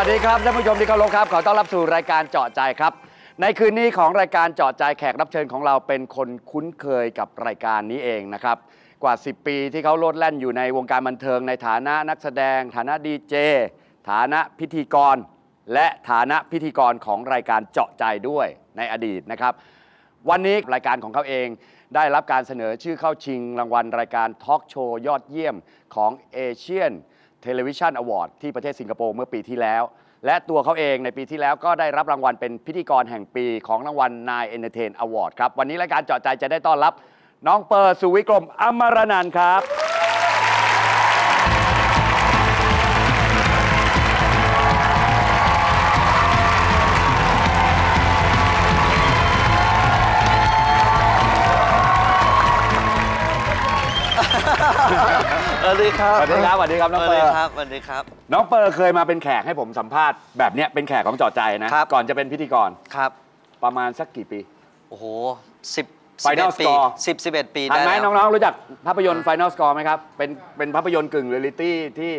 สวัสดีครับท่านผู้ชมที่เคารพครับ ขอต้อนรับสู่รายการเจาะใจครับ ในคืนนี้ของรายการเจาะใจแขกรับเชิญของเราเป็นคนคุ้นเคยกับรายการนี้เองนะครับ กว่า 10 ปีที่เขาโลดแล่นอยู่ในวงการบันเทิงในฐานะนักแสดง ฐานะดีเจฐานะพิธีกร และฐานะพิธีกรของรายการเจาะใจด้วยในอดีตนะครับ วันนี้รายการของเขาเองได้รับการเสนอชื่อเข้าชิงรางวัลรายการทอล์กโชว์ยอดเยี่ยมของเอเชียน เทเลวิชันอวอร์ดที่ประเทศสิงคโปร์เมื่อปีที่แล้ว และตัวเขาเองในปีที่แล้วก็ได้รับรางวัลเป็นพิธีกรแห่งปีของรางวัลนายเอนเตอร์เทนอวอร์ดครับ วันนี้รายการเจาะใจจะได้ต้อนรับ น้องเปิร์สุวิกรมอมรนันท์ครับ สวัสดีครับสวัสดีครับสวัสดีครับน้องสเปิวัสร์ดีครับสวัสดีครับ น้องเปิร์เคยมาเป็นแขกให้ผมสัมภาษณ์แบบเนี้ยเป็นแขกของเจาะใจนะครับก่อนจะเป็นพิธีกรครับ ประมาณสักกี่ปี โอ้โหสิบ Final ปี Score สิบสิบเอ็ดปีทันได้ไหมแล้วน้องๆ รู้จักภาพยนตร์ Final Score ไหมครับ เป็นเป็นภาพยนตร์กึ่งเรียลิตี้ที่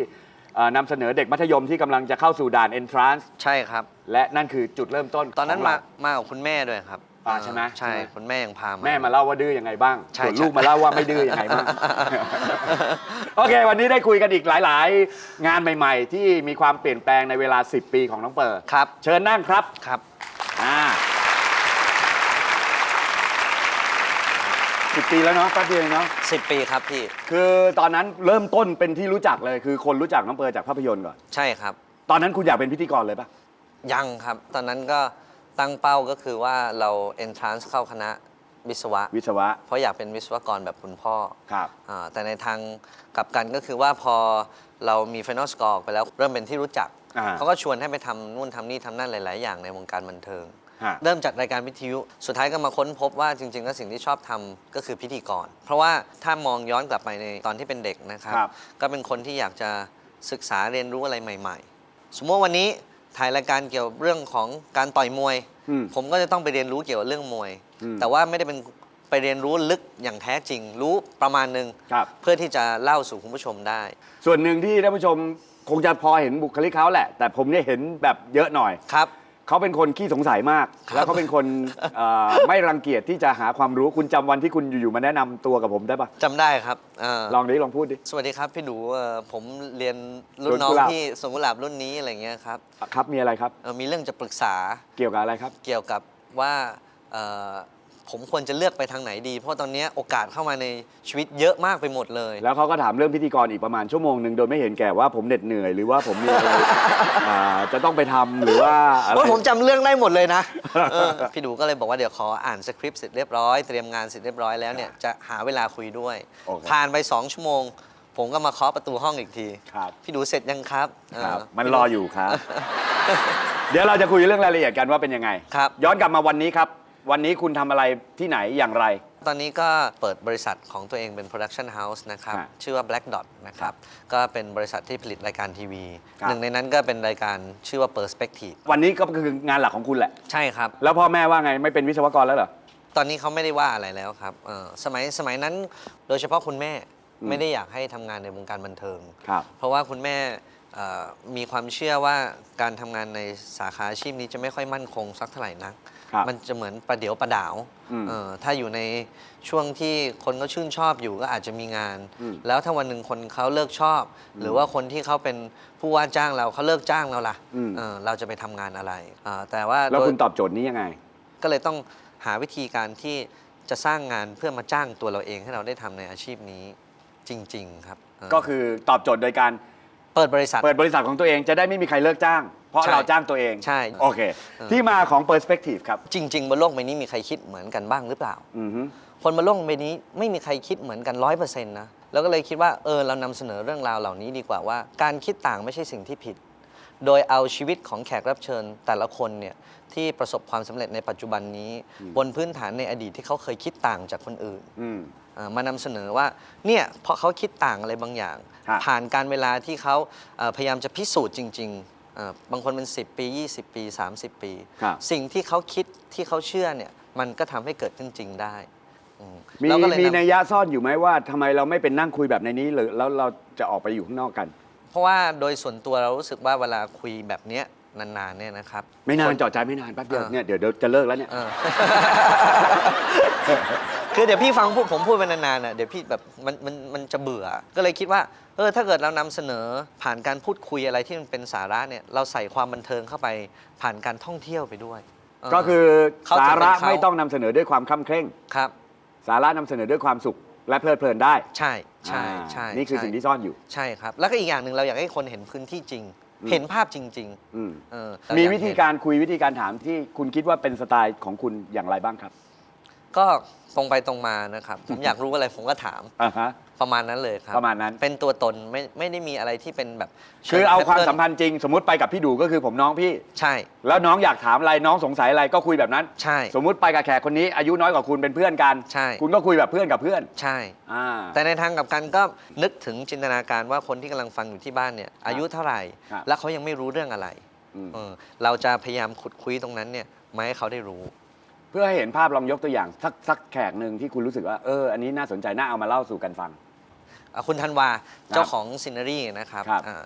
เอ่อนำเสนอเด็กมัธยมที่กำลังจะเข้าสู่ด่าน Entrance ใช่ครับ และนั่นคือจุดเริ่มต้น ตอนนั้นขงมาเรมากับคุณแม่ด้วยครับ อ่าใช่ไหมใช่ใช่ไหมคุณแม่ยังพามา แม่มาเล่าว่าดื้อยังไงบ้างใช่ส่วนใช่ลูกมาเล่าว่าไม่ดื้อยังไงบ้าง โอเค วันนี้ได้คุยกันอีกหลาย ๆ งานใหม่ ๆ ที่มีความเปลี่ยนแปลงในเวลา 10 ปีของน้องเปิร์ครับ เชิญนั่งครับครับอ่าสิบปีแล้วเนาะแป๊บเดียวเองเนาะสิบปีครับพี่คือตอนนั้นเริ่มต้นเป็นที่รู้จักเลย คือคนรู้จักน้องเปิร์จากภาพยนตร์ก่อน ใช่ครับ ตอนนั้นคุณอยากเป็นพิธีกรเลยปะยังครับ ตอนนั้นก็ ตั้งเป้าก็คือว่าเรา entrance เข้าคณะวิศวะ วิศวะ เพราะอยากเป็นวิศวกรแบบคุณพ่อครับ อ่าแต่ในทางกลับกันก็คือว่าพอเรามี Final Score ออกไปแล้วเริ่มเป็นที่รู้จัก อ่า เขาก็ชวนให้ไปทำนู่นทำนี่ทำนั่นหลาย ๆ อย่างในวงการบันเทิง ฮะ เริ่มจากรายการวิทยุ สุดท้ายก็มาค้นพบว่าจริงๆ แล้วสิ่งที่ชอบทำก็คือพิธีกร เพราะว่าถ้ามองย้อนกลับไปในตอนที่เป็นเด็กนะครับ ครับก็เป็นคนที่อยากจะศึกษาเรียนรู้อะไรใหม่ ๆ สมมติว่าวันนี้ ถ่ายรายการเกี่ยวเรื่องของการต่อยมวย อืม ผมก็จะต้องไปเรียนรู้เกี่ยวกับเรื่องมวย อืม แต่ว่าไม่ได้เป็นไปเรียนรู้ลึกอย่างแท้จริง รู้ประมาณหนึ่งครับ เพื่อที่จะเล่าสู่คุณผู้ชมได้ ส่วนหนึ่งที่ท่านผู้ชมคงจะพอเห็นบุคลิกเขาแหละ แต่ผมเนี่ยเห็นแบบเยอะหน่อย ครับ เขาเป็นคนขี้สงสัยมากครับแล้วเขาเป็นคนเอ่อไม่รังเกียจที่จะหาความรู้คุณจำวันที่คุณอยู่ๆมาแนะนำตัวกับผมได้ปะจำได้ครับเอ่อลองดิลองพูดดิ สวัสดีครับพี่ดูเอ่อผมเรียนรุ่นสวนน้องกุหลาบ ที่สวนกุหลาบรุ่นนี้อะไรเงี้ยครับครับมีอะไรครับ เอ่อมีเรื่องจะปรึกษาเกี่ยวกับอะไรครับ เกี่ยวกับว่าเอ่อ ผมควรจะเลือกไปทางไหนดี เพราะตอนเนี้ยโอกาสเข้ามาในชีวิตเยอะมากไปหมดเลย แล้วเขาก็ถามเรื่องพิธีกรอีกประมาณชั่วโมงหนึ่งโดยไม่เห็นแก่ว่าผมเหน็ดเหนื่อยหรือว่าผมมีอะไร อ่าจะต้องไปทำหรือว่าอะไรโอ้ยผมจำเรื่องได้หมดเลยนะเออพี่ดูก็เลยบอกว่าเดี๋ยวขออ่านสคริปต์เสร็จเรียบร้อยเตรียมงานเสร็จเรียบร้อยแล้วเนี่ยจะหาเวลาคุยด้วย โอเคผ่านไป2ชั่วโมง ผมก็มาเคาะประตูห้องอีกทีครับ พี่ดูเสร็จยังครับเครับ เมันรออยู่ครับ เดี๋ยวเราจะคุยเรื่องรายละเอียดกันว่าเป็นยังไง ครับ ย้อนกลับมาวันนี้ครับ วันนี้คุณทำอะไรที่ไหนอย่างไร ตอนนี้ก็เปิดบริษัทของตัวเองเป็น Production House นะครับ ฮะชื่อว่า Black Dot นะครับ ก็เป็นบริษัทที่ผลิตรายการทีวี ครับ หนึ่งในนั้นก็เป็นรายการชื่อว่า Perspective วันนี้ก็คืองานหลักของคุณแหละ ใช่ครับ แล้วพ่อแม่ว่าไงไม่เป็นวิศวกรแล้วเหรอ ตอนนี้เขาไม่ได้ว่าอะไรแล้วครับเอ่อสมัยสมัยนั้นโดยเฉพาะคุณแม่อืม ไม่ได้อยากให้ทำงานในวงการบันเทิง ครับ เพราะว่าคุณแม่เอ่อมีความเชื่อว่าการทำงานในสาขาอาชีพนี้จะไม่ค่อยมั่นคงสักเท่าไหร่นัก ครับมันจะเหมือนประเดี๋ยวประดาวอืมเออถ้าอยู่ในช่วงที่คนก็ชื่นชอบอยู่ก็อาจจะมีงาน อืม แล้วถ้าวันหนึ่งคนเขาเลิกชอบ หรือว่าคนที่เขาเป็นผู้ว่าจ้างเราเขาเลิกจ้างเราล่ะอืม เออเราจะไปทำงานอะไรอ่าแต่ว่าแล้วโดย คุณตอบโจทย์นี้ยังไง ก็เลยต้องหาวิธีการที่จะสร้างงานเพื่อมาจ้างตัวเราเองให้เราได้ทำในอาชีพนี้จริง ๆ ครับเออก็คือตอบโจทย์โดยการ เปิดบริษัท เปิดบริษัทของตัวเองจะได้ไม่มีใครเลิกจ้าง เพราะใช่เราจ้างตัวเองใช่โอเค เออ ที่มาของ Perspective ครับจริง ๆ บนโลกใบนี้มีใครคิดเหมือนกันบ้างหรือเปล่า อือฮึคนบนโลกใบนี้ไม่มีใครคิดเหมือนกันร้อยเปอร์เซ็นต์นะแล้วก็เลยคิดว่าเออเรานำเสนอเรื่องราวเหล่านี้ดีกว่าว่า การคิดต่างไม่ใช่สิ่งที่ผิด โดยเอาชีวิตของแขกรับเชิญแต่ละคนเนี่ยที่ประสบความสำเร็จในปัจจุบันนี้ บนพื้นฐานในอดีตที่เขาเคยคิดต่างจากคนอื่น อืมเอ่อ มานำเสนอว่าเนี่ยเพราะเขาคิดต่างอะไรบางอย่างครับผ่านการเวลาที่เขาเอ่อพยายามจะพิสูจน์จริงๆเอ่อบางคนเป็น 10 ปี 20 ปี 30 ปี ครับ สิ่งที่เขาคิดที่เขาเชื่อเนี่ยมันก็ทำให้เกิดขึ้นจริงได้อืมมีเราก็เลยมีนำนัยยะซ่อนอยู่ไหมว่าทำไมเราไม่เป็นนั่งคุยแบบในนี้หรือแล้วเราจะออกไปอยู่ข้างนอกกัน เพราะว่าโดยส่วนตัวเรารู้สึกว่าเวลาคุยแบบเนี้ยนานๆเนี่ยนะครับ ไม่นานคเจาะใจไม่นานแป๊บเดียวอ่าเนี่ยเดี๋ยวเดี๋ยวจะเลิกแล้วเนี่ย เออ คือเดี๋ยวพี่ฟังพูดผมพูดไปนานๆน่ะเดี๋ยวพี่แบบมันมันมันจะเบื่อ ก็เลยคิดว่าเออถ้าเกิดเรานำเสนอผ่านการพูดคุยอะไรที่มันเป็นสาระเนี่ยเราใส่ความบันเทิงเข้าไปผ่านการท่องเที่ยวไปด้วยเก็คือเขาสาถึงเป็นระเขา ไม่ต้องนำเสนอด้วยความคล่ำเคร่ง ครับ สาระนำเสนอด้วยความสุขและเพลิดเพลินได้ใช่ใช่อ่าใช่นี่คือใช่สิ่งที่ซ่อนอยู่ ใช่ครับ แล้วก็อีกอย่างหนึ่งเราอยากให้คนเห็นพื้นที่จริง อืม เห็นภาพจริงอืมๆเออมีเอยวิธีเห็นการคุยวิธีการถามที่คุณคิดว่าเป็นสไตล์ของคุณอย่างไรบ้างครับ ก็ ตรงไปตรงมานะครับ ผมอยากรู้อะไรผมก็ถามอ่าฮะ ประมาณนั้นเลยครับประมาณนั้น เป็นตัวตนไม่ไม่ได้มีอะไรที่เป็นแบบคือเอาความชิงสัมพันธ์จริง สมมติไปกับพี่ดูก็คือผมน้องพี่ ใช่ แล้วน้องอยากถามอะไรน้องสงสัยอะไรก็คุยแบบนั้น ใช่ สมมุติไปกับแขกคนนี้อายุน้อยกว่าคุณเป็นเพื่อนกัน ใช่ คุณก็คุยแบบเพื่อนกับเพื่อนใช่ อ่า แต่ในทางกลับกันก็นึกถึงจินตนาการว่าคนที่กำลังฟังอยู่ที่บ้านเนี่ยอายุเท่าไหร่ ครับแล้วเขายังไม่รู้เรื่องอะไรอืม เออเราจะพยายามขุดคุยตรงนั้นเนี่ยมาให้เขาได้รู้ เพื่อให้เห็นภาพลองยกตัวอย่างสักสักแขกหนึ่งที่คุณรู้สึกว่าเอออันนี้น่าสนใจน่าเอามาเล่าสู่กันฟัง อะคุณธันวาเจ้าของซินเนอรี่นะครับครับ อ่า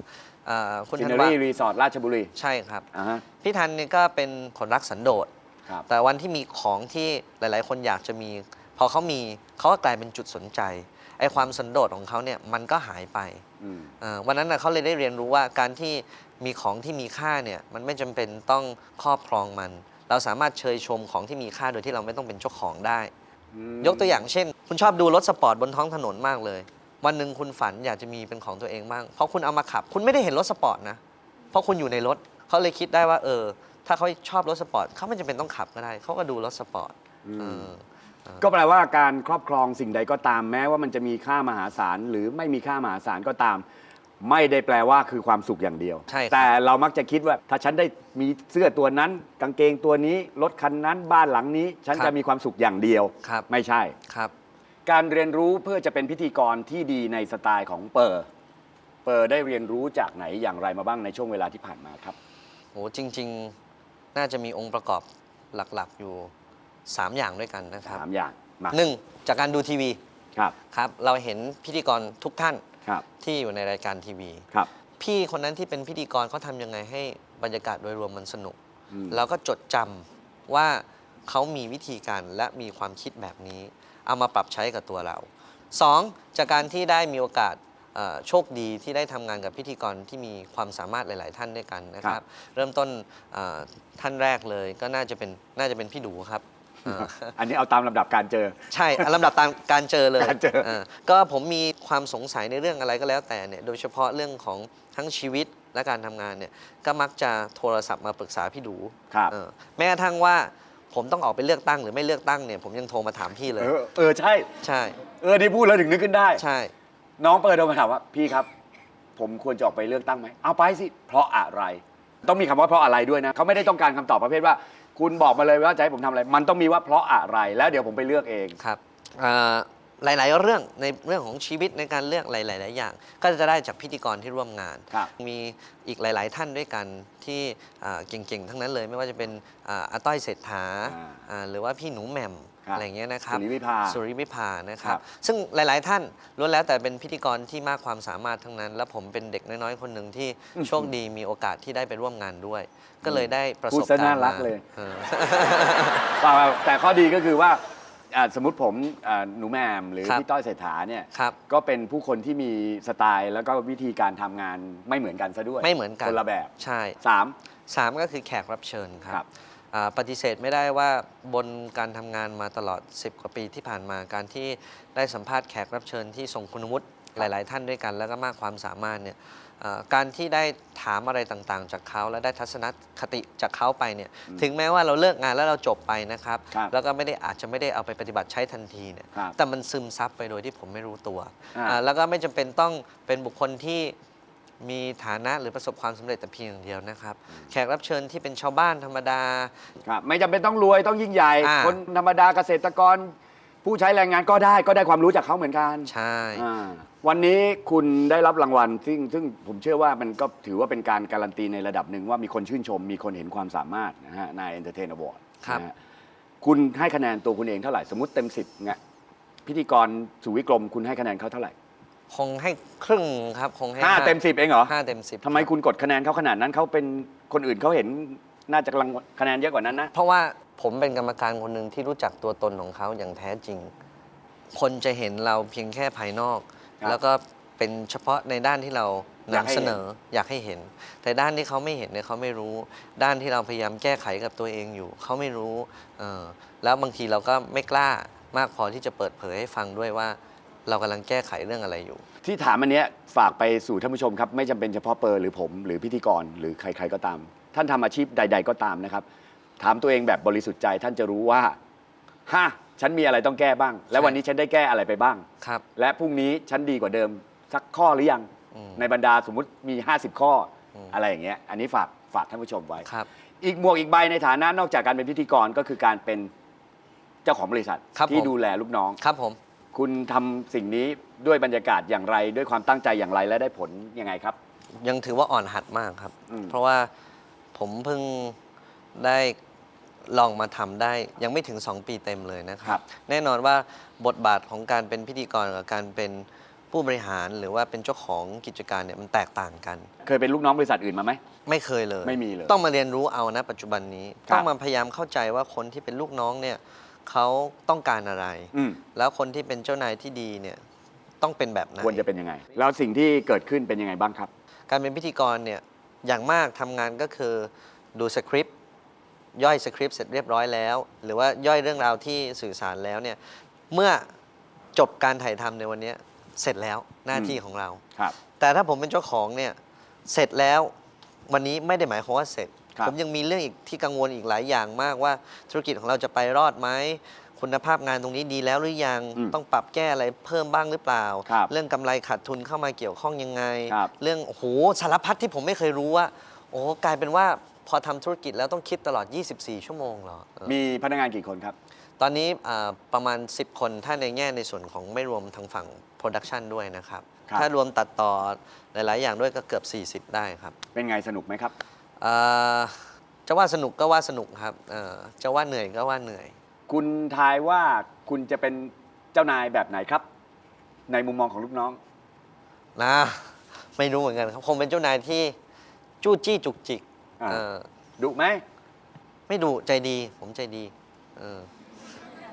อ่าคุณซินธัเนนอวารี่รีสอร์ทราชบุรีใช่ครับ อ่าฮะพี่ทันเนี่ยก็เป็นคนรักสันโดษ ครับ แต่วันที่มีของที่หลาย ๆ คนอยากจะมี พอเขามีเขาก็กลายเป็นจุดสนใจไอ้ความสันโดษของเขาเนี่ยมันก็หายไปอืมอ่าวันนั้นนะเขาเลยได้เรียนรู้ว่าการที่มีของที่มีค่าเนี่ยมันไม่จำเป็นต้องครอบครองมัน เราสามารถเชยชมของที่มีค่าโดยที่เราไม่ต้องเป็นเจ้าของได้ ยกตัวอย่างเช่น คุณชอบดูรถสปอร์ตบนท้องถนนมากเลย วันหนึ่งคุณฝันอยากจะมีเป็นของตัวเองบ้างเพราะคุณเอามาขับ คุณไม่ได้เห็นรถสปอร์ตนะ เพราะคุณอยู่ในรถเขาเลยคิดได้ว่า เออ ถ้าเขาชอบรถสปอร์ตเขาไม่จำเป็นต้องขับก็ได้เขาก็ดูรถสปอร์ตอืมเออก็แปลว่าการครอบครองสิ่งใดก็ตามแม้ว่ามันจะมีค่ามหาศาลหรือไม่มีค่ามหาศาลก็ตาม ไม่ได้แปลว่าคือความสุขอย่างเดียว ใช่ครับ แต่เรามักจะคิดว่า ถ้าฉันได้มีเสื้อตัวนั้น กางเกงตัวนี้ รถคันนั้นบ้านหลังนี้ ฉันจะมีความสุขอย่างเดียว ครับไม่ใช่ ครับ การเรียนรู้เพื่อจะเป็นพิธีกรที่ดีในสไตล์ของเปอร์ เปอร์ได้เรียนรู้จากไหนอย่างไรมาบ้างในช่วงเวลาที่ผ่านมาครับ โหจริง ๆ น่าจะมีองค์ประกอบหลักๆอยู่ 3 อย่างด้วยกันนะครับสามอย่างมาหนึ่งจากการดูทีวีครับ ครับ เราเห็นพิธีกรทุกท่าน ครับ ที่อยู่ในรายการทีวีครับ พี่คนนั้นที่เป็นพิธีกรเขาทำยังไงให้บรรยากาศโดยรวมมันสนุก อืม แล้วก็จดจำว่าเขามีวิธีการและมีความคิดแบบนี้ เอามาปรับใช้กับตัวเราสองจากการที่ได้มีโอกาสเอ่อโชคดีที่ได้ทำงานกับพิธีกรที่มีความสามารถหลาย ๆ ท่านด้วยกันนะคครัรับบเริ่มต้นเอ่อท่านแรกเลยก็น่าจะเป็นน่าจะเป็นพี่ดูครับเอ่ออันนี้เอาตามลำดับการเจอ ใช่อะลำดับตามการเจอเลยการเจอาก็ผมมีความสงสัยในเรื่องอะไรก็แล้วแต่เนี่ยโดยเฉพาะเรื่องของทั้งชีวิตและการทำงานเนี่ยก็มักจะโทรศัพท์มาปรึกษาพี่ดูครับ เออแม้กระทั่งว่าผมต้องออกไปเลือกตั้งหรือไม่เลือกตั้งเนี่ยผมยังโทรมาถามพี่เลย เออเออใช่ ใช่เออนี่พูดแล้วถึงนึกขึ้นได้ ใช่ น้องเปิดโทรมาถามว่าพี่ครับ ผมควรจะออกไปเลือกตั้งไหมเอาไปสิ เพราะอะไร ต้องมีคำว่าเพราะอะไรด้วยนะเขาไม่ได้ต้องการคำตอบประเภทว่า คุณบอกมาเลยว่าจะให้ผมทำอะไร มันต้องมีว่าเพราะอะไรแล้วเดี๋ยวผมไปเลือกเอง ครับอ่าหลาย ๆ เรื่องในเรื่องของชีวิตในการเลือกหลาย ๆ อย่าง ก็จะได้จากพิธีกรที่ร่วมงาน ครับ มีอีกหลาย ๆ ท่านด้วยกันที่อ่าเก่ง ๆ ทั้งนั้นเลย ไม่ว่าจะเป็นอ่าอาต้อยเศรษฐาอ่า อ่าหรือว่าพี่หนูแหม่ม ครับอะไรอย่างเงี้ยนะครับสุริวิภาสุริวิภานะครัครับบซึ่งหลาย ๆ ท่านล้วนแล้วแต่เป็นพิธีกรที่มากความสามารถทั้งนั้น และผมเป็นเด็กน้อยๆ คนหนึ่งที่โชคดีมีโอกาสที่ได้ไปร่วมงานด้วย ก็เลยได้ประพูสดบซะการน่าณ์รักมาเลยเออ เปล่าๆแต่ข้อดีก็คือว่าอ่าสมมติผมอ่าหนูแหมมหรือครับ พี่ต้อยเศรษฐาเนี่ยครับ ก็เป็นผู้คนที่มีสไตล์แล้วก็วิธีการทำงานไม่เหมือนกันซะด้วยไม่เหมือนกัน คนละแบบใช่ สาม สามก็คือแขกรับเชิญคครัรับบอ่า ปฏิเสธไม่ได้ว่าบนการทำงานมาตลอด 10 กว่าปีที่ผ่านมาการที่ได้สัมภาษณ์แขกรับเชิญที่ทรงคุณวุฒิหลาย ๆ ท่านด้วยกัน แล้วก็มากความสามารถเนี่ยอ่าการที่ได้ถามอะไรต่างๆ จากเขาและได้ทัศนคติจากเขาไปเนี่ยถึงแม้ว่าเราเลิกงานแล้วเราจบไปนะครับครับแล้วก็ไม่ได้อาจจะไม่ได้เอาไปปฏิบัติใช้ทันทีเนี่ยครับแต่มันซึมซับไปโดยที่ผมไม่รู้ตัวอ่าอ่าแล้วก็ไม่จำเป็นต้องเป็นบุคคลที่ มีฐานะหรือประสบความสำเร็จแต่เพียงอย่างเดียวนะครับ แขกรับเชิญที่เป็นชาวบ้านธรรมดา ครับไม่จำเป็นต้องรวยต้องยิ่งใหญ่ อ่า คนธรรมดาเกษตรกร ผู้ใช้แรงงานก็ได้ก็ได้ความรู้จากเขาเหมือนกันใช่ อ่าวันนี้คุณได้รับรางวัล ซึ่งซึ่งผมเชื่อว่ามันก็ถือว่าเป็นการการันตีในระดับหนึ่งว่ามีคนชื่นชม มีคนเห็นความสามารถนะฮะใน Entertain Award ครับ นะฮะคุณให้คะแนนตัวคุณเองเท่าไหร่ สมมติเต็มสิบเนี่ยพิธีกรสุวิกรมคุณให้คะแนนเขาเท่าไหร่ คงให้ครึ่งครับคงให้ห้าเต็มสิบเองเหรอห้าเต็มสิบทำไมคุณกดคะแนนเขาขนาดนั้นเขาเป็นคนอื่นเขาเห็นน่าจะกำลังคะแนนเยอะกว่านั้นนะ เพราะว่าผมเป็นกรรมการคนหนึ่งที่รู้จักตัวตนของเขาอย่างแท้จริง คนจะเห็นเราเพียงแค่ภายนอก ครับแล้วก็เป็นเฉพาะในด้านที่เราอยากให้นำเสนออยากให้เห็น แต่ด้านที่เขาไม่เห็นเนี่ยเขาไม่รู้ ด้านที่เราพยายามแก้ไขกับตัวเองอยู่ เขาไม่รู้เออแล้วบางทีเราก็ไม่กล้ามากพอที่จะเปิดเผยให้ฟังด้วยว่า เรากำลังแก้ไขเรื่องอะไรอยู่ ที่ถามอันเนี้ยฝากไปสู่ท่านผู้ชมครับ ไม่จำเป็นเฉพาะเปอร์หรือผมหรือพิธีกรหรือใคร ๆก็ตาม ท่านทำอาชีพใด ๆก็ตามนะครับ ถามตัวเองแบบบริสุทธิ์ใจท่านจะรู้ว่าฮะฉันมีอะไรต้องแก้บ้าง และวันนี้ฉันได้แก้อะไรไปบ้าง ครับ และพรุ่งนี้ฉันดีกว่าเดิม สักข้อหรือยัง อืมในบรรดาสมมุติมี 50 ข้ออม อะไรอย่างเงี้ยอันนี้ฝากฝากท่านผู้ชมไว้ ครับ อีกหมวกอีกใบในฐานะนอกจากการเป็นพิธีกรก็คือการเป็นเจ้าของบริษัท ครับที่ผม ดูแลลูกน้อง ครับผม คุณทำสิ่งนี้ด้วยบรรยากาศอย่างไร ด้วยความตั้งใจอย่างไรและได้ผลยังไงครับ ยังถือว่าอ่อนหัดมากครับ อืม เพราะว่าผมเพิ่งได้ลองมาทำได้ ยังไม่ถึง 2 ปีเต็มเลยนะคครัรับ บ แน่นอนว่าบทบาทของการเป็นพิธีกรกับการเป็นผู้บริหารหรือว่าเป็นเจ้าของกิจการเนี่ยมันแตกต่างกัน เคยเป็นลูกน้องบริษัทอื่นมาไหม ไม่เคยเลย ไม่มีเลยต้องมาเรียนรู้เอานะปัจจุบันนี้ ครับ ต้องมาพยายามเข้าใจว่าคนที่เป็นลูกน้องเนี่ย เขาต้องการอะไร อืมแล้วคนที่เป็นเจ้านายที่ดีเนี่ยต้องเป็นแบบไหนควรจะเป็นยังไง แล้วสิ่งที่เกิดขึ้นเป็นยังไงบ้างครับ การเป็นพิธีกรเนี่ยอย่างมากทำงานก็คือดูสคริปต์ย่อยสคริปต์เสร็จเรียบร้อยแล้ว หรือว่าย่อยเรื่องราวที่สื่อสารแล้วเนี่ยเมื่อจบการถ่ายทำในวันเนี้ยเสร็จแล้วหน้าที่ของเรา ครับ แต่ถ้าผมเป็นเจ้าของเนี่ยเสร็จแล้ววันนี้ไม่ได้หมายความว่าเสร็จ ครับผมยังมีเรื่องอีกที่กังวลอีกหลายอย่างมากว่าธุรกิจของเราจะไปรอดไหมคุณภาพงานตรงนี้ดีแล้วหรือยังอืมต้องปรับแก้อะไรเพิ่มบ้างหรือเปล่า ครับเรื่องกำไรขาดทุนเข้ามาเกี่ยวข้องยังไง ครับเรื่องโอ้โหสารพัดที่ผมไม่เคยรู้ว่าโอ้กลายเป็นว่าพอทำธุรกิจแล้วต้องคิดตลอด 24 ชั่วโมงเหรอเออมีพนักงานกี่คนครับ ตอนนี้อ่าประมาณ 10 คนถ้าในแง่ในส่วนของไม่รวมทางฝั่งโปรดักชันด้วยนะครับ ครับ ถ้ารวมตัดต่อหลาย ๆ อย่างด้วยก็เกือบ 40 ได้ครับ เป็นไงสนุกไหมครับอ่า จะว่าสนุกก็ว่าสนุกครับเอ่อจะว่าเหนื่อยก็ว่าเหนื่อย คุณทายว่าคุณจะเป็นเจ้านายแบบไหนครับ ในมุมมองของลูกน้อง นะ ไม่รู้เหมือนกันครับคงเป็นเจ้านายที่จู้จี้จุกจิกอ่าเออดุไหมไม่ดูใจดี ผมใจดีเออ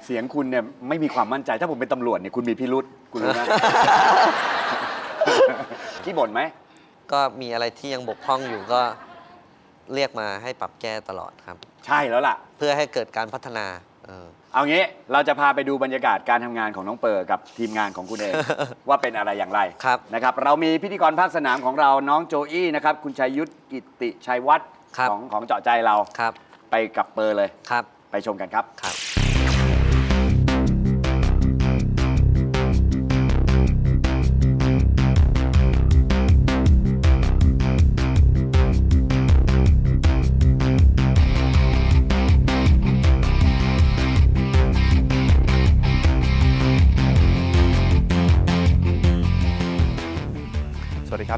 เสียงคุณเนี่ยไม่มีความมั่นใจ ถ้าผมเป็นตำรวจเนี่ยคุณมีพิรุษคุณรู้ไหมขี้บ่นไหมก็มีอะไรที่ยังบกพร่องอยู่ก็ เรียกมาให้ปรับแก้ตลอดครับ ใช่แล้วล่ะ เพื่อให้เกิดการพัฒนาเออ เอางี้เราจะพาไปดูบรรยากาศการทำงานของน้องเปอร์กับทีมงานของคุณเอง ว่าเป็นอะไรอย่างไรครับ นะครับ เรามีพิธีกรภาคสนามของเราน้องโจอี้นะครับ คุณชัยยุทธกิติชัยวัฒน์ครับ ของของเจาะใจเราครับไปกับเปอร์เลย ครับไปชมกันครับ ครับ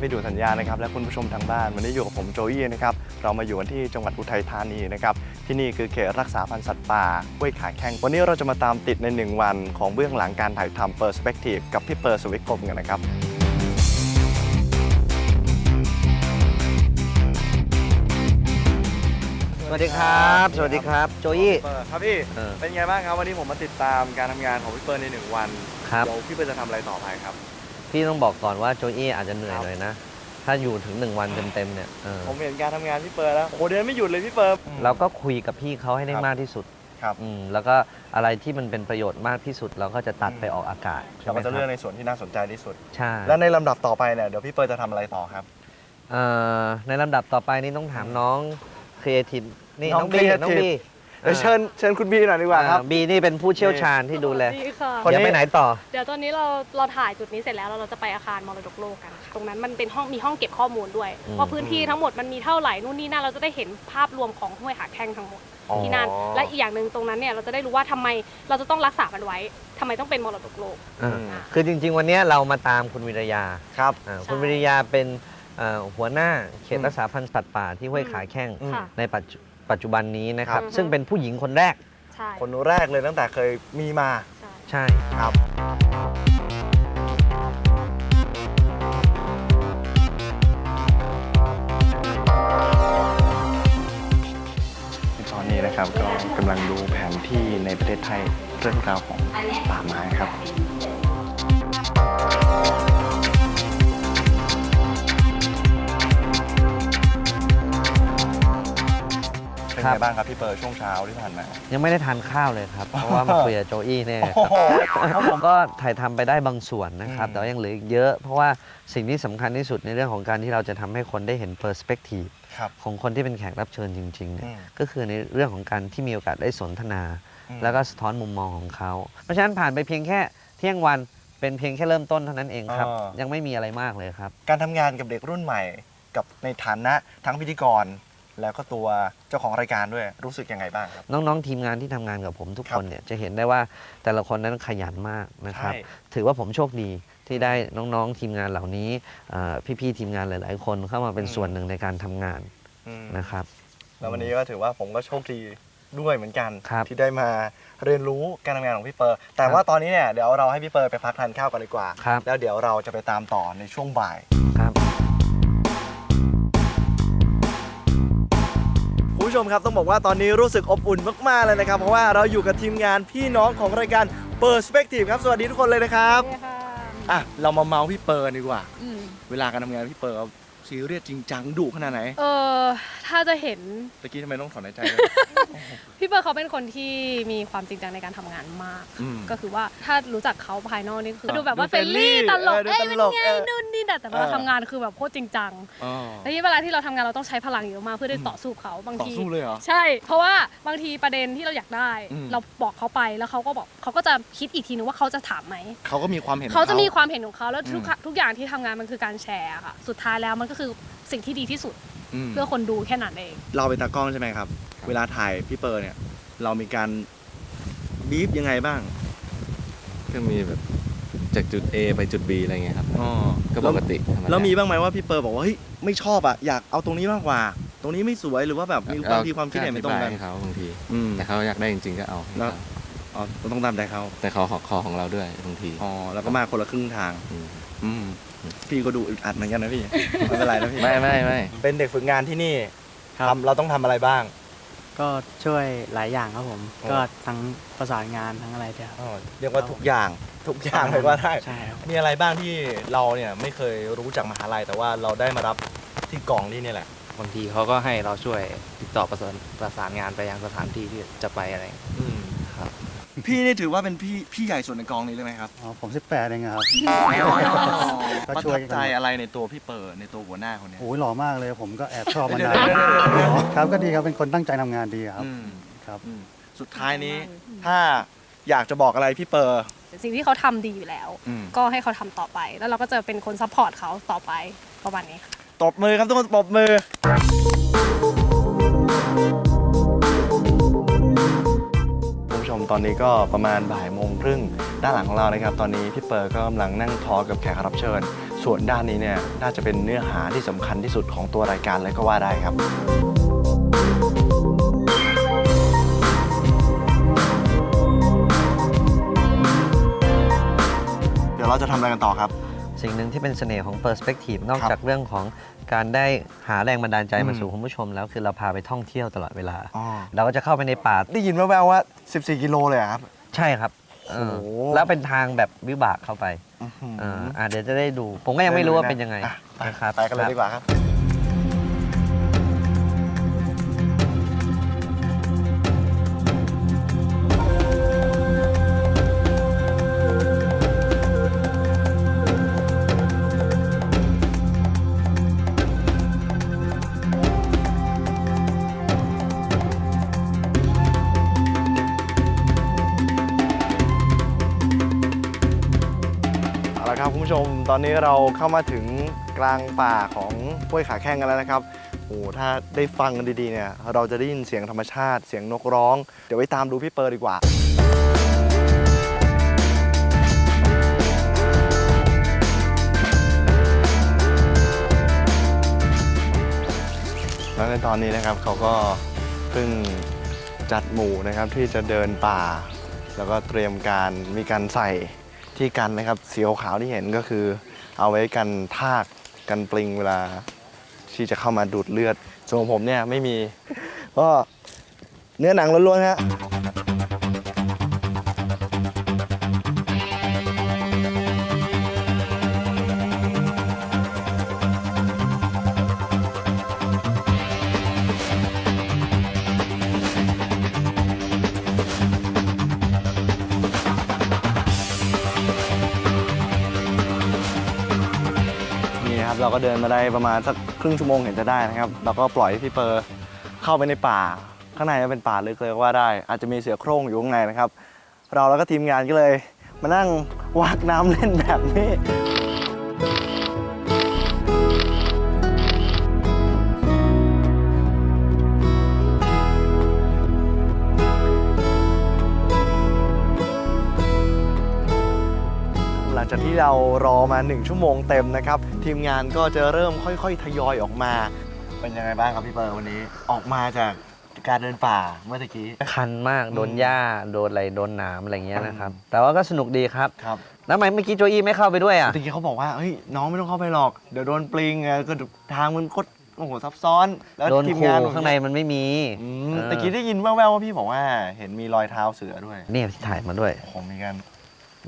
พี่ดูสัญญานะครับและคุณผู้ชมทางบ้านวันนี้อยู่กับผมโจยี่นะครับเรามาอยู่กันที่จังหวัดอุทัยธานีนะครับที่นี่คือเขตรักษาพันธุ์สัตว์ป่าห้วยขาแข้งวันนี้เราจะมาตามติดใน 1 วันของเบื้องหลังการถ่ายทำ Perspective กับพี่เปอร์สวิกกรมกันนะครับสวัสดีครับ สวัสดีครับ โจยี่ครับพี่เออ เป็นไงบ้างครับวันนี้ผมมาติดตามการทำงานของพี่เปอร์ใน1วันครับ เดี๋ยวพี่เปอร์จะทำอะไรต่อไปครับ พี่ต้องบอกก่อนว่าโจยี่อาจจะเหนื่อยหน่อยนะ ถ้าอยู่ถึง1วันเต็มๆเนี่ยเออผมเห็นการทำงานพี่เปอร์แล้วโอ้โหเดินไม่หยุดเลยพี่เปอร์เราก็คุยกับพี่เขาให้ได้ครับมากที่สุดครับ อืมแล้วก็อะไรที่มันเป็นประโยชน์มากที่สุด เราก็จะตัดไปออกอากาศใช่เราไหมก็จะคเลือกรับในส่วนที่น่าสนใจที่สุด ใช่ และในลำดับต่อไปเนี่ยเดี๋ยวพี่เปอร์จะทำอะไรต่อครับ เอ่อในลำดับต่อไปนี่ต้องถามน้องครีเอทีฟนี่น้องน้องบี Creative น้องบี เดี๋ยวเชิญเชิญคุณบีหน่อยดีกว่าครับ อ่าบีนี่เป็นผู้เชี่ยวชาญที่ดูแลสวัสดีค่ะ คนนี้ เดี๋ยวไปไหนต่อ เดี๋ยวตอนนี้เราเราถ่ายจุดนี้เสร็จแล้วแล้วเราจะไปอาคารมรดกโลกกันค่ะตรงนั้นมันเป็นห้องมีห้องเก็บข้อมูลด้วยอืม ว่าพื้นที่ทั้งหมดมันมีเท่าไหร่นู่นนี่นั่นเราจะได้เห็นภาพรวมของห้วยหาแข้งทั้งหมดที่นั่นอ๋อและอีกอย่างหนึ่งตรงนั้นเนี่ยเราจะได้รู้ว่าทำไมเราจะต้องรักษามันไว้ทำไมต้องเป็นมรดกโลก อ่าอืม คือจริง ๆ วันนี้เรามาตามคุณวิรยาครับ อ่าใช่คุณวิรยาเป็นเอ่อหัวหน้าเขตอืมรักษาพันธุ์สัตว์ป่าที่ห้วยขาแข้งอืมค่ะ ในปัจจุ ปัจจุบันนี้นะครับ ซึ่งเป็นผู้หญิงคนแรกคนแรกเลยตั้งแต่เคยมีมาใช่ ครับ ตอนนี้นะครับก็กำลังดูแผนที่ในประเทศไทยเรื่องราวของป่าไม้ครับ เป็นครัไงบบ้างครับพี่เปิร์ช่วงเช้าที่ผ่านมา ยังไม่ได้ทานข้าวเลยครับ เพราะว่ามาคุยกับโจอี้เนี่ยโอ้โหครับผมก็ถ่ายทำไปได้บางส่วนนะครับ อืม แต่ว่ายังเหลืออีกเยอะ เพราะว่าสิ่งที่สำคัญที่สุดในเรื่องของการที่เราจะทำให้คนได้เห็นเปอร์สเปกทีฟครับ ของคนที่เป็นแขกรับเชิญจริงๆเนี่ย อืม ก็คือในเรื่องของการที่มีโอกาสได้สนทนา อืม แล้วก็สะท้อนมุมมองของเขา เพราะฉะนั้นผ่านไปเพียงแค่เที่ยงวันเป็นเพียงแค่เริ่มต้นเท่านั้นเองครับยังไม่มีอะไรมากเลยครับ การทำงานกับเด็กรุ่นใหม่ กับในฐานะทั้งพิธีกร แล้วก็ตัวเจ้าของรายการด้วยรู้สึกยังไงบ้างครับ น้องๆทีมงานที่ทำงานกับผมทุกครับคนเนี่ยจะเห็นได้ว่าแต่ละคนนั้นขยันมากนะครับ ใช่ ถือว่าผมโชคดีที่ได้น้องๆทีมงานเหล่านี้เอ่อพี่ๆทีมงานหลาย ๆ คนเข้ามาเป็นอืม ส่วนหนึ่งในการทำงานอืม นะครับ แล้ววันนี้ก็ถือว่าผมก็โชคดีด้วยเหมือนกัน ครับที่ได้มาเรียนรู้การทำงานของพี่เปิร์แต่ว่าตอนนี้เนี่ยเดี๋ยวเราให้พี่เปิร์ไปพักทานข้าวกันดีกว่า ครับ แล้วเดี๋ยวเราจะไปตามต่อในช่วงบ่าย ผู้ชมครับต้องบอกว่าตอนนี้รู้สึกอบอุ่นมากๆเลยนะครับ เพราะว่าเราอยู่กับทีมงานพี่น้องของรายการ Perspective ครับ สวัสดีทุกคนเลยนะครับอะเรามาเมาส์พี่เปิร์ดีกว่าอืมเวลาการทำงานพี่เปิร์ซีเรียสจริงจังดุขนาดไหน เออถ้าจะเห็นตะกี้ทำไมต้องถอนหายใจเลยพี่เบิร์ดเขาเป็นคนที่มีความจริงจังในการทำงานมากอืมก็คือว่าถ้ารู้จักเขาภายนอกนี่คือเออดูแบบว่าดูเฟรนลี่ friendly ตลกเออดูเอ้ยตเป็นลกไงเออนู่น นี่แต่แต่เวลาเออทำงานคือแบบโคตรจริงจังอ๋อแล้วที่เวลาที่เราทำงานเราต้องใช้พลังเยอะมากเพื่อที่จะต่อสู้เขาบางต่อทีสู้เลยเหรอใช่ เพราะว่าบางทีประเด็นที่เราอยากได้ อืม เราบอกเขาไปแล้วเขาก็บอกเขาก็จะคิดอีกทีนึงว่าเขาจะถามไหม เขาก็มีความเห็นของเขาจะมีความเห็นของเขาแล้วทุกอืมทุกอย่างที่ทำงานมันคือการแชร์อะค่ะ สุดท้ายแล้วมันก็คือสิ่งที่ดีที่สุดมเพื่อคนดูแค่นั้นเอง เราเป็นตากล้องใช่ไหมครับ เวลาถ่ายพี่เปิร์เนี่ย เรามีการบีฟยังไงบ้าง ก็มีแบบ จากจุด A ไปจุด B อะไรเงี้ยครับอ๋อก็ปกติธรรมดา แล้วมีบ้างไหมว่าพี่เปิร์บอกว่าเฮ้ยไม่ชอบอะอยากเอาตรงนี้มากกว่า ตรงนี้ไม่สวยหรือว่าแบบมีบางทีความคิดเห็นไม่ตรงกันอธิบายให้เขาบางที อืม แต่เขาอยากได้จริงๆก็เอาให้แล้ว เขาอ๋อต้องตามใจเขาแต่เขาขอขอของเราด้วยบางทีอ๋อแล้วก็มาคนละครึ่งทาง มอืม พี่ก็ดูอึดอัดเหมือนกันนะพี่ ไม่เป็นไรนะพี่ ไม่ไม่ไม่เป็นเด็กฝึกงานที่นี่ครับทำเราต้องทำอะไรบ้าง ก็ช่วยหลายอย่างครับผม โอ้ ก็ทั้งประสานงานทั้งอะไรเดียวครับอ๋อเรียกว่าทุกอย่างทุกอย่างเลยว่าได้ใช่ครับมีอะไรบ้างที่เราเนี่ยไม่เคยรู้จากมหาลัยแต่ว่าเราได้มารับที่กองที่นี่แหละ บางทีเขาก็ให้เราช่วยติดต่อประสานประสานงานไปยังสถานที่ที่จะไปอะไรอย่างเงี้ยอืมครับ พี่นี่ถือว่าเป็นพี่พี่ใหญ่สุดในกองนี้เลยไหมครับอ๋อผมสิบแปดเองครับ ก็ประช่วยทับกัน ใจอะไรในตัวพี่เปิดในตัวหัวหน้าคนเนี้ย โอ้ยหล่อมากเลยผมก็แอบชอบมานานเดี๋ยวๆๆครับก็ดีครับเป็นคนตั้งใจทำงานดีครับอืมครับ อืมสุดท้ายนี้ถ้าอยากจะบอกอะไรพี่เปิร์ สิ่งที่เขาทำดีอยู่แล้ว อืม ก็ให้เขาทำต่อไป แล้วเราก็จะเป็นคนซัพพอร์ตเขาต่อไปประมาณนี้ค่ะ ตบมือครับทุกคนตบมือ ตอนนี้ก็ประมาณบ่ายโมงครึ่งด้านหลังของเรานะครับ ตอนนี้พี่เปิร์ก็กำลังนั่งทอกกับแขกรับเชิญ ส่วนด้านนี้เนี่ยน่าจะเป็นเนื้อหาที่สำคัญที่สุดของตัวรายการเลยก็ว่าได้ครับเดี๋ยวเราจะทำอะไรกันต่อครับ สิ่งหนึ่งที่เป็นเสน่ห์ของ Perspective นอกครับจากเรื่องของการได้หาแรงบันดาลใจมาอืมสู่คุณผู้ชมแล้วคือเราพาไปท่องเที่ยวตลอดเวลา อ๋อ เราก็จะเข้าไปในป่า ได้ยินแว่วๆว่า 14 กิโลเลยเหรอครับ ใช่ครับเออโอ้โหแล้วเป็นทางแบบวิบากเข้าไปเอออะเดี๋ยวจะได้ดู ผมก็ยังไม่รู้ว่าเป็นยังไงอะไปนะครับ ไปกันเลยดีกว่าครับ ชม ตอนนี้เราเข้ามาถึงกลางป่าของห้วยขาแข้งกันแล้วนะครับโอ้โหถ้าได้ฟังกันดีๆเนี่ย เราจะได้ยินเสียงธรรมชาติ เสียงนกร้อง เดี๋ยวไปตามดูพี่เปิร์ดีกว่าแล้วในตอนนี้นะครับเขาก็เพิ่งจัดหมู่นะครับที่จะเดินป่า แล้วก็เตรียมการมีการใส่ ที่กันนะครับสีขาวที่เห็นก็คือ เอาไว้กันทากกันปลิงเวลาที่จะเข้ามาดูดเลือดส่วนผมเนี่ยไม่มีก็เนื้อหนังล้วนๆฮะ เราก็เดินมาได้ประมาณสักครึ่งชั่วโมงเห็นจะได้นะครับ เราก็ปล่อยให้พี่เปอร์เข้าไปในป่า ข้างในก็เป็นป่าลึกเลยก็ว่าได้ อาจจะมีเสือโคร่งอยู่ข้างในนะครับ เราแล้วก็ทีมงานก็เลย มานั่งวากน้ำเล่นแบบนี้ ที่เรารอมา 1 ชั่วโมงเต็มนะครับ ทีมงานก็จะเริ่มค่อยๆ ทยอยออกมา เป็นยังไงบ้างครับพี่เปิร์วันนี้ ออกมาจากการเดินป่าเมื่อตะกี้ คันมาก โดนอืมหญ้า โดนอะไร โดนหนามอะไรเงี้ยนะครับ แต่ว่าก็สนุกดีครับ ครับ แล้วทำไมเมื่อกี้โจอี้ไม่เข้าไปด้วยอะ ตะกี้เขาบอกว่าเฮ้ยน้องไม่ต้องเข้าไปหรอก เดี๋ยวโดนปลิงไงก็ทางมันโคตรโอ้โหซับซ้อน แล้วโดนทีมขู่งานข้างในมันไม่มีอืมเออตะกี้ได้ยินแว่วๆว่าพี่บอกว่า เห็นมีรอยเท้าเสือด้วย เนี่ยที่ถ่ายมาด้วย ผมมีกัน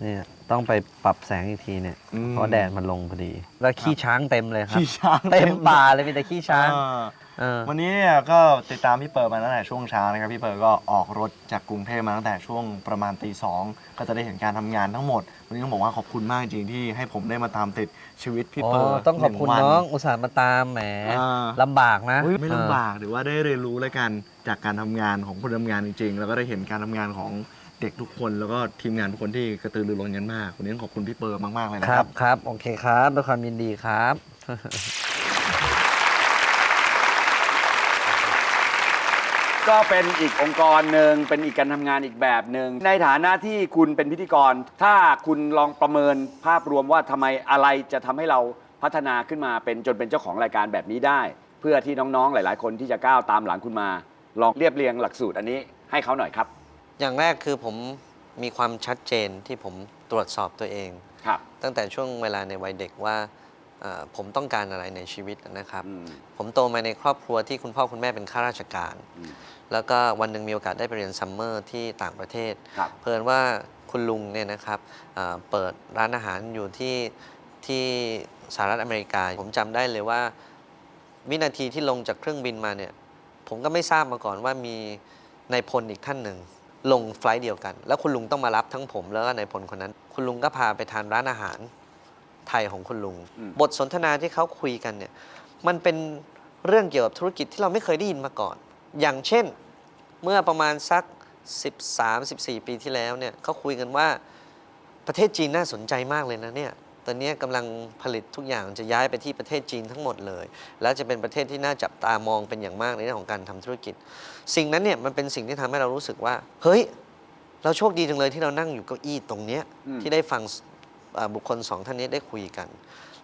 เนี่ย ต้องไปปรับแสงอีกทีเนี่ยอืม เพราะแดดมันลงพอดี แล้วขี้ช้างเต็มเลยครับ ขี้ช้างเต็มป่าเลยมีแต่ขี้ช้างอ่าเออ วันนี้เนี่ยก็ติดตามพี่เปิร์มาตั้งแต่ช่วงเช้านะครับพี่เปิร์ก็ออกรถจากกรุงเทพมาตั้งแต่ช่วงประมาณตีสองก็จะได้เห็นการทำงานทั้งหมด วันนี้ต้องบอกว่าขอบคุณมากจริงที่ให้ผมได้มาตามติดชีวิตพี่อ๋อเปิร์ต้องขอบคุณหวั น้องอุตส่าห์มาตามแหมอ่า ลำบากนะอุ๊ยไม่เออลำบากหรือว่าได้เรียนรู้แล้วกันจากการทำงานของคนทำงานจริง ๆ แล้วก็ได้เห็นการทำงานของ เด็กทุกคนแล้วก็ทีมงานทุกคนที่กระตือรือร้นกันมากวันนี้ต้องขอบคุณพี่เปิร์มากๆเลยนะคครัรับ บครับโอเคครับด้วยความยินดีครับ ก็เป็นอีกองค์กรหนึ่งเป็นอีกการทำงานอีกแบบหนึ่งในฐานะที่คุณเป็นพิธีกร ถ้าคุณลองประเมินภาพรวมว่าทำไมอะไรจะทำให้เราพัฒนาขึ้นมาเป็นจนเป็นเจ้าของรายการแบบนี้ได้ เพื่อที่น้องๆหลาย ๆ คนที่จะก้าวตามหลังคุณมา ลองเรียบเรียงหลักสูตรอันนี้ให้เขาหน่อยครับ อย่างแรกคือผมมีความชัดเจนที่ผมตรวจสอบตัวเอง ครับ ตั้งแต่ช่วงเวลาในวัยเด็กว่าเอ่อผมต้องการอะไรในชีวิตนะครับ อืม ผมโตมาในครอบครัวที่คุณพ่อคุณแม่เป็นข้าราชการ อืม แล้วก็วันหนึ่งมีโอกาสได้ไปเรียนซัมเมอร์ที่ต่างประเทศ ครับ เพิ่นว่าคุณลุงเนี่ยนะครับเอ่อเปิดร้านอาหารอยู่ที่ที่สหรัฐอเมริกา ผมจำได้เลยว่า วินาทีที่ลงจากเครื่องบินมาเนี่ย ผมก็ไม่ทราบมาก่อนว่ามีนายพลอีกท่านหนึ่ง ลงไฟลท์เดียวกัน แล้วคุณลุงต้องมารับทั้งผมแล้วก็นายพลคนนั้น คุณลุงก็พาไปทานร้านอาหารไทยของคุณลุง อืม บทสนทนาที่เขาคุยกันเนี่ยมันเป็นเรื่องเกี่ยวกับธุรกิจที่เราไม่เคยได้ยินมาก่อน อย่างเช่นเมื่อประมาณสัก 13-14 ปีที่แล้วเนี่ยเขาคุยกันว่าประเทศจีนน่าสนใจมากเลยนะเนี่ย ตอนนี้กำลังผลิตทุกอย่างจะย้ายไปที่ประเทศจีนทั้งหมดเลย แล้วจะเป็นประเทศที่น่าจับตามองเป็นอย่างมากในเรื่องของการทำธุรกิจ สิ่งนั้นเนี่ยมันเป็นสิ่งที่ทำให้เรารู้สึกว่า เฮ้ย เราโชคดีจังเลยที่เรานั่งอยู่เก้าอี้ตรงเนี้ยอืมที่ได้ฟังเอ่อบุคคลสองท่านนี้ได้คุยกัน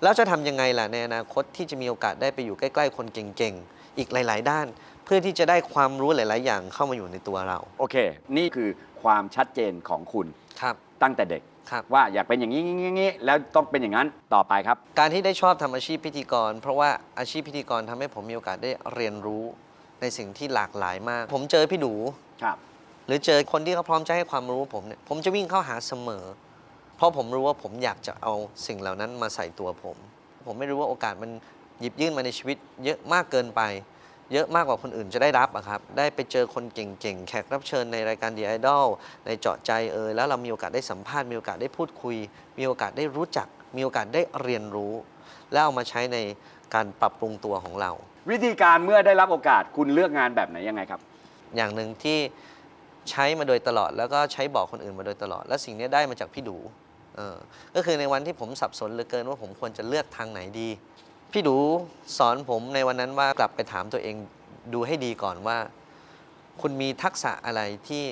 แล้วจะทำยังไงล่ะในอนาคตที่จะมีโอกาสได้ไปอยู่ใกล้ๆ คนเก่งๆ อีกหลาย ๆ ด้าน เพื่อที่จะได้ความรู้หลาย ๆ อย่างเข้ามาอยู่ในตัวเรา โอเค นี่คือความชัดเจนของคุณครับตั้งแต่เด็ก ครับ ว่าอยากเป็นอย่างนี้อย่างนี้แล้วต้องเป็นอย่างนั้นต่อไปครับ การที่ได้ชอบทำอาชีพพิธีกร เพราะว่าอาชีพพิธีกรทำให้ผมมีโอกาสได้เรียนรู้ในสิ่งที่หลากหลายมาก ผมเจอพี่ดูครับ หรือเจอคนที่เขาพร้อมจะให้ความรู้ผมเนี่ยผมจะวิ่งเข้าหาเสมอ เพราะผมรู้ว่าผมอยากจะเอาสิ่งเหล่านั้นมาใส่ตัวผม ผมไม่รู้ว่าโอกาสมันหยิบยื่นมาในชีวิตเยอะมากเกินไป เยอะมากกว่าคนอื่นจะได้รับอะครับ ได้ไปเจอคนเก่งๆ แขกรับเชิญในรายการ The Idol ในเจาะใจเอยแล้วเรามีโอกาสได้สัมภาษณ์ มีโอกาสได้พูดคุย มีโอกาสได้รู้จัก มีโอกาสได้เรียนรู้ แล้วเอามาใช้ในการปรับปรุงตัวของเรา วิธีการเมื่อได้รับโอกาสคุณเลือกงานแบบไหนยังไงครับ อย่างหนึ่งที่ใช้มาโดยตลอด แล้วก็ใช้บอกคนอื่นมาโดยตลอด และสิ่งนี้ได้มาจากพี่ดูเออก็คือในวันที่ผมสับสนเหลือเกินว่าผมควรจะเลือกทางไหนดี พี่ดูสอนผมในวันนั้นว่ากลับไปถามตัวเองดูให้ดีก่อนว่า คุณมีทักษะอะไรที่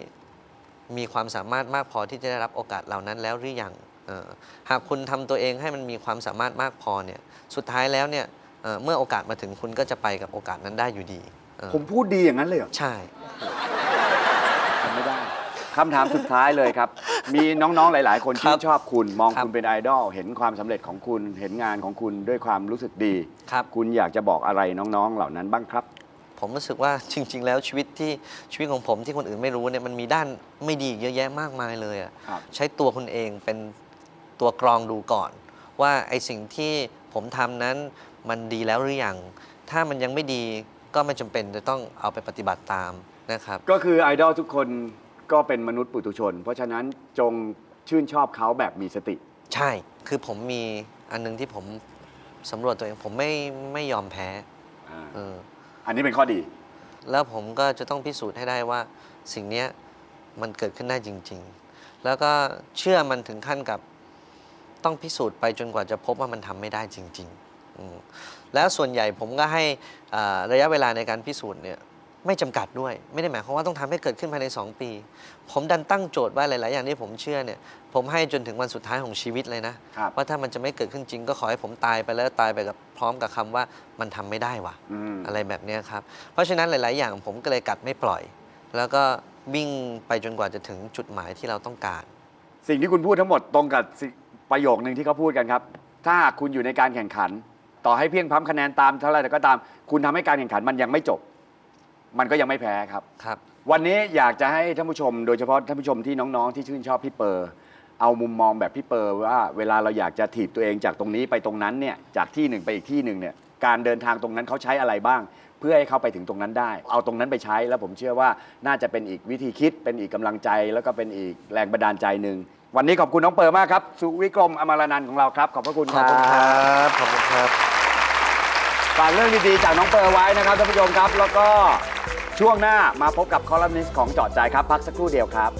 มีความสามารถมากพอที่จะได้รับโอกาสเหล่านั้นแล้วหรือยังเออหากคุณทำตัวเองให้มันมีความสามารถมากพอเนี่ยสุดท้ายแล้วเนี่ยเอ่อเมื่อโอกาสมาถึงคุณก็จะไปกับโอกาสนั้นได้อยู่ดีเออผมพูดดีอย่างนั้นเลยเหรอ ใช่ทำไม่ได้ คำถามสุดท้ายเลยครับ มีน้องๆหลาย ๆ คนครัที่บชอบคุณมองครับคุณเป็นไอดอลเห็นความสำเร็จของคุณเห็นงานของคุณด้วยความรู้สึกดีครับ คุณอยากจะบอกอะไรน้องๆเหล่านั้นบ้างครับ ผมรู้สึกว่าจริง ๆ แล้วชีวิตที่ชีวิตของผมที่คนอื่นไม่รู้เนี่ยมันมีด้านไม่ดีเยอะแยะมากมายเลยอะครับ ใช้ตัวคุณเองเป็นตัวกรองดูก่อน ว่าไอสิ่งที่ผมทำนั้นมันดีแล้วหรือยังถ้ามันยังไม่ดีก็ไม่จำเป็นจะต้องเอาไปปฏิบัติตามนะครับ ก็คือไอดอลทุกคน ก็เป็นมนุษย์ปุถุชน เพราะฉะนั้นจงชื่นชอบเขาแบบมีสติ ใช่ คือผมมีอันนึงที่ผมสำรวจตัวเอง ผมไม่ไม่ยอมแพ้เอออันนี้เป็นข้อดี แล้วผมก็จะต้องพิสูจน์ให้ได้ว่า สิ่งเนี้ยมันเกิดขึ้นได้จริง ๆ แล้วก็เชื่อมันถึงขั้นกับต้องพิสูจน์ไปจนกว่าจะพบว่ามันทำไม่ได้จริงๆอืมแล้วส่วนใหญ่ผมก็ให้อ่าระยะเวลาในการพิสูจน์เนี่ย ไม่จำกัดด้วย ไม่ได้หมายความว่าต้องทำให้เกิดขึ้นภายใน 2 ปี ผมดันตั้งโจทย์ไว้หลาย ๆ อย่างที่ผมเชื่อเนี่ย ผมให้จนถึงวันสุดท้ายของชีวิตเลยนะครับว่าถ้ามันจะไม่เกิดขึ้นจริงก็ขอให้ผมตายไปแล้วตายไปกับพร้อมกับคำว่ามันทำไม่ได้ว่ะอืมอะไรแบบเนี้ยครับ เพราะฉะนั้นหลาย ๆ อย่างผมก็เลยกัดไม่ปล่อย แล้วก็วิ่งไปจนกว่าจะถึงจุดหมายที่เราต้องการ สิ่งที่คุณพูดทั้งหมดตรงกับสิประโยคนึงที่เขาพูดกันครับ ถ้าคุณอยู่ในการแข่งขัน ต่อให้เพียงพล้ำคะแนนตามเท่าไหร่แต่ก็ตาม คุณทำให้การแข่งขันมันยังไม่จบ มันก็ยังไม่แพ้ครับ ครับ วันนี้อยากจะให้ท่านผู้ชม โดยเฉพาะท่านผู้ชมที่น้องๆที่ชื่นชอบพี่เปอร์เอามุมมองแบบพี่เปอร์ว่าเวลาเราอยากจะถีบตัวเองจากตรงนี้ไปตรงนั้นเนี่ยจากที่หนึ่งไปอีกที่หนึ่งเนี่ยการเดินทางตรงนั้นเขาใช้อะไรบ้าง เพื่อให้เขาไปถึงตรงนั้นได้ เอาตรงนั้นไปใช้แล้วผมเชื่อว่าน่าจะเป็นอีกวิธีคิดเป็นอีกกำลังใจ แล้วก็เป็นอีกแรงบันดาลใจหนึ่งวันนี้ขอบคุณน้องเปอร์มากครับสุวิกรมอมรนันท์ของเราครับขอบพระคุณขอบคุณครับ ขอบคุณครับ ฝากเรื่องดีๆจากน้องเปอร์ไว้นะครับท่านผู้ชมครับ แล้วก็ช่วงหน้ามาพบกับคอลัมนิสต์ของเจาะใจครับ พักสักครู่เดียวครับ